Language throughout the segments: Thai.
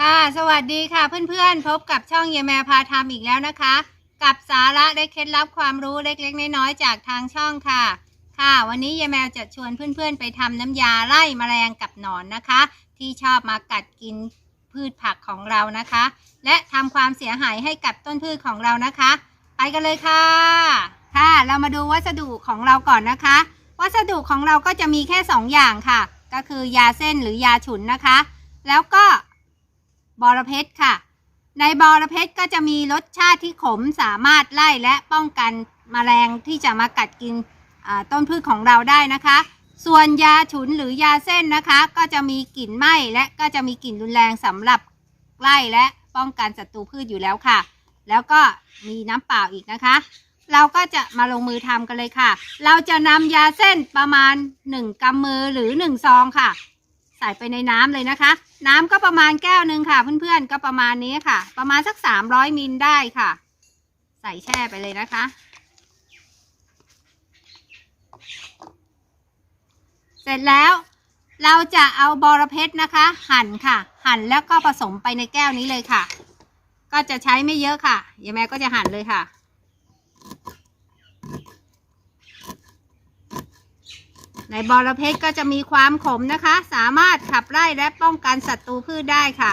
ค่ะสวัสดีค่ะเพื่อนๆ พบกับช่องเยแมพาทำอีกแล้วนะคะ กับสาระได้เคล็ดลับความรู้เล็กๆน้อยๆจากทางช่องค่ะ ค่ะ วันนี้เยแมวจะชวนเพื่อนๆ ไปทำน้ำยาไล่มแมลงกับหนอนนะคะ ที่ชอบมากัดกิน พืชผักของเรานะคะ และทำความเสียหายให้กับต้นพืชของเรานะคะ ไปกันเลยค่ะ ค่ะ เรามาดูวัสดุของเราก่อนนะคะ วัสดุของเราก็จะมีแค่ 2 อย่างค่ะ ก็คือยาเส้นหรือยาฉุนนะคะ แล้วก็บอระเพ็ดค่ะ ในบอระเพ็ดก็จะมีรสชาติที่ขมสามารถไล่และป้องกันแมลงที่จะมากัดกินต้นพืชของเราได้นะคะ ส่วนยาฉุนหรือยาเส้นนะคะ ก็จะมีกลิ่นไหม้และก็จะมีกลิ่นรุนแรงสำหรับไล่และป้องกันศัตรูพืชอยู่แล้วค่ะ แล้วก็มีน้ำเปล่าอีกนะคะ เราก็จะมาลงมือทำกันเลยค่ะ เราจะนำยาเส้นประมาณ 1กำมือหรือ 1 ซองค่ะ ใส่ไปในน้ำเลยนะคะ น้ำก็ประมาณแก้วหนึ่งค่ะ เพื่อนๆก็ประมาณนี้ค่ะ ประมาณสัก 300มิลได้ค่ะ ใส่แช่ไปเลยนะคะ เสร็จแล้วเราจะเอาบอระเพ็ดนะคะ หั่นค่ะ หั่นแล้วก็ผสมไปในแก้วนี้เลยค่ะ ก็จะใช้ไม่เยอะค่ะยายแม่ก็จะหั่นเลยค่ะ ในบอระเพ็ดก็จะมีความขมนะคะ สามารถขับไล่และป้องกันศัตรูพืชได้ค่ะ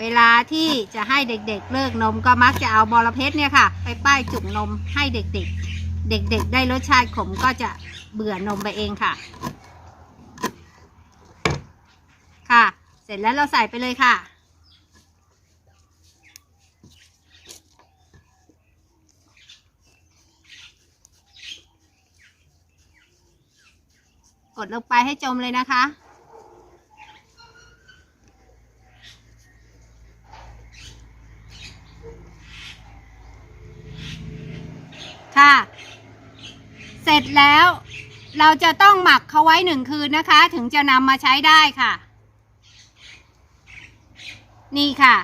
เวลาที่จะให้เด็กๆเลิกนมก็มักจะเอาบอระเพ็ดเนี่ยค่ะ ไปป้ายจุกนมให้เด็กๆ เด็กๆได้รสชาติขมก็จะเบื่อนมไปเองค่ะ ค่ะ เสร็จแล้วเราใส่ไปเลยค่ะ กดลงไปให้จมเลยนะคะค่ะ เสร็จแล้ว เราจะต้องหมักเขาไว้หนึ่งคืนนะคะ ถึงจะนำมาใช้ได้ค่ะ นี่ค่ะ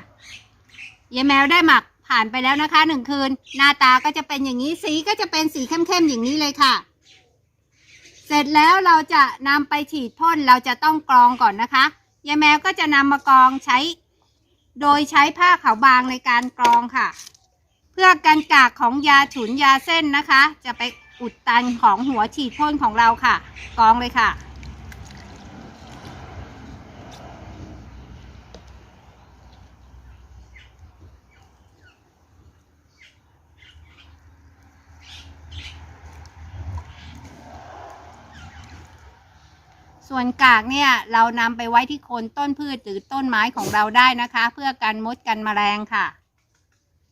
ยายแมวได้หมักผ่านไปแล้วนะคะหนึ่งคืน หน้าตาก็จะเป็นอย่างนี้สีก็จะเป็นสีเข้มๆอย่างนี้เลยค่ะ เสร็จแล้วเราจะนำไปฉีดพ่นเราจะต้องกรองก่อนนะคะยายแมวก็จะนำมากรองใช้ โดยใช้ผ้าขาวบางในการกรองค่ะ เพื่อกันกากของยาฉุนยาเส้นนะคะ จะไป อุดตันของหัวฉีดพ่นของเราค่ะ กองเลยค่ะ ส่วนกากเนี่ยเรานำไปไว้ที่โคนต้นพืชหรือต้นไม้ของเราได้นะคะ เพื่อกันมดกันแมลงค่ะ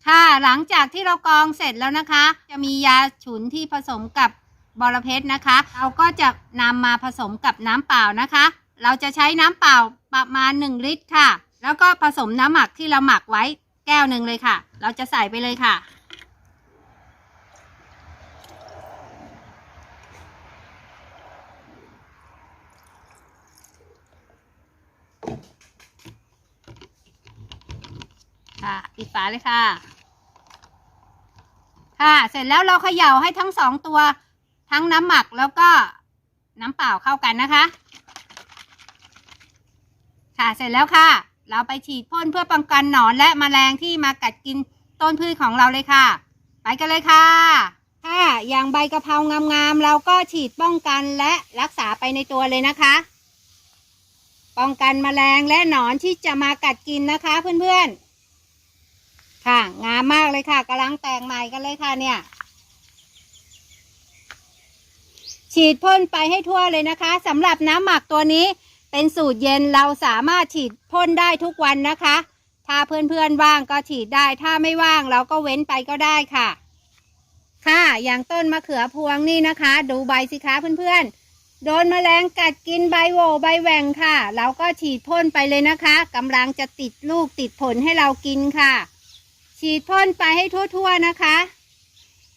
ค่ะหลังจากที่เรากรองเสร็จแล้วนะคะ จะมียาฉุนที่ผสมกับบอระเพ็ดนะคะ เราก็จะนำมาผสมกับน้ำเปล่านะคะ เราจะใช้น้ำเปล่าประมาณ 1 ลิตรค่ะ แล้วก็ผสมน้ำหมักที่เราหมักไว้แก้วหนึ่งเลยค่ะ เราจะใส่ไปเลยค่ะ ค่ะปิดฝาเลยค่ะ ค่ะ เสร็จแล้วเราเขย่าให้ทั้งสองตัว ทั้งน้ำหมักแล้วก็น้ำเปล่าเข้ากันนะคะ ค่ะเสร็จแล้วค่ะ เราไปฉีดพ่นเพื่อป้องกันหนอนและแมลงที่มากัดกินต้นพืชของเราเลยค่ะ ไปกันเลยค่ะค่ะอย่างใบกะเพรางามๆเราก็ฉีดป้องกันและรักษาไปในตัวเลยนะคะ ป้องกันแมลงและหนอนที่จะมากัดกินนะคะเพื่อนๆ ค่ะ งามมากเลยค่ะกำลังแต่งใหม่กันเลยค่ะเนี่ย ฉีดพ่นไปให้ทั่วเลยนะคะสำหรับน้ำหมักตัวนี้เป็นสูตรเย็นเราสามารถฉีดพ่นได้ทุกวันนะคะ ถ้าเพื่อนๆว่างก็ฉีดได้ ถ้าไม่ว่างเราก็เว้นไปก็ได้ค่ะ ค่ะอย่างต้นมะเขือพวงนี่นะคะ ดูใบสิคะเพื่อนๆ โดนแมลงกัดกินใบโวใบแหว่งค่ะ เราก็ฉีดพ่นไปเลยนะคะกำลังจะติดลูกติดผลให้เรากินค่ะ ฉีดพ่นไปให้ทั่วๆนะคะ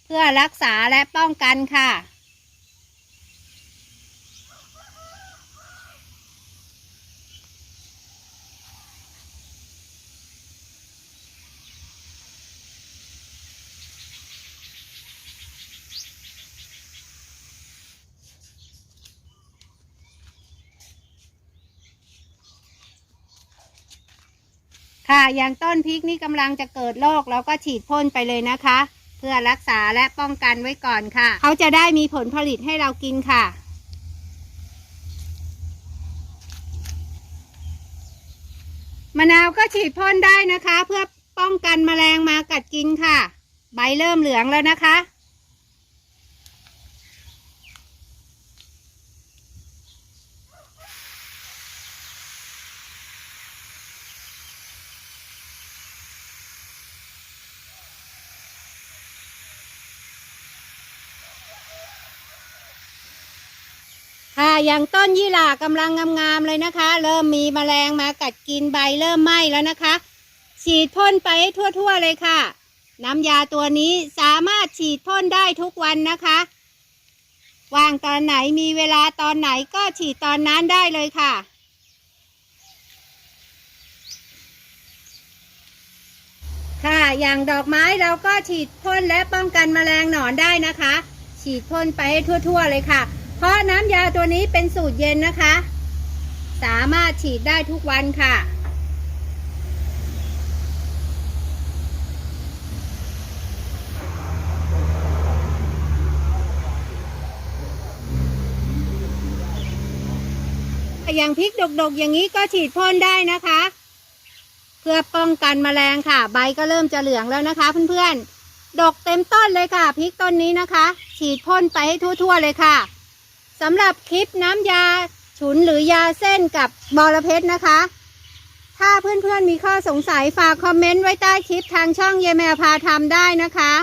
เพื่อรักษาและป้องกันค่ะ อย่างต้นพริกนี่กำลังจะเกิดโรคเราก็ฉีดพ่นไปเลยนะคะ เพื่อรักษาและป้องกันไว้ก่อนค่ะ เขาจะได้มีผลผลิตให้เรากินค่ะมะนาวก็ฉีดพ่นได้นะคะ เพื่อป้องกันแมลงมากัดกินค่ะ ใบเริ่มเหลืองแล้วนะคะ อย่างต้นยี่หร่ากำลังงามๆเลยนะคะ เริ่มมีแมลงมากัดกินใบเริ่มไหม้แล้วนะคะ ฉีดพ่นไปให้ทั่วๆเลยค่ะ น้ำยาตัวนี้สามารถฉีดพ่นได้ทุกวันนะคะว่างตอนไหนมีเวลาตอนไหนก็ฉีดตอนนั้นได้เลยค่ะ ค่ะอย่างดอกไม้เราก็ฉีดพ่นและป้องกันแมลงหนอนได้นะคะ ฉีดพ่นไปให้ทั่ว ๆ เลยค่ะ เพราะน้ำยาตัวนี้เป็นสูตรเย็นนะคะ สามารถฉีดได้ทุกวันค่ะอย่างพริกดกๆ อย่างนี้ก็ฉีดพ่นได้นะคะ เพื่อป้องกันแมลงค่ะ ใบก็เริ่มจะเหลืองแล้วนะคะ เพื่อนๆ ดกเต็มต้นเลยค่ะพริกต้นนี้นะคะ ฉีดพ่นไปให้ทั่ว ๆ เลยค่ะ สำหรับคลิปน้ำยาฉุนหรือยาเส้นกับบอระเพ็ดนะคะ ถ้าเพื่อนๆมีข้อสงสัยฝากคอมเมนต์ไว้ใต้คลิปทางช่องเยแมวพาทำได้นะคะ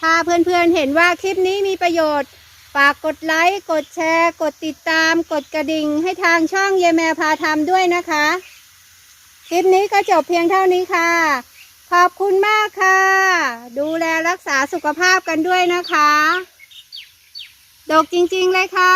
ถ้าเพื่อนๆเห็นว่าคลิปนี้มีประโยชน์ฝากกดไลค์ กดแชร์ กดติดตาม กดกระดิ่งให้ทางช่องเยแมวพาทำด้วยนะคะ คลิปนี้ก็จบเพียงเท่านี้ค่ะ ขอบคุณมากค่ะ ดูแลรักษาสุขภาพกันด้วยนะคะ ดกจริงๆเลยค่ะ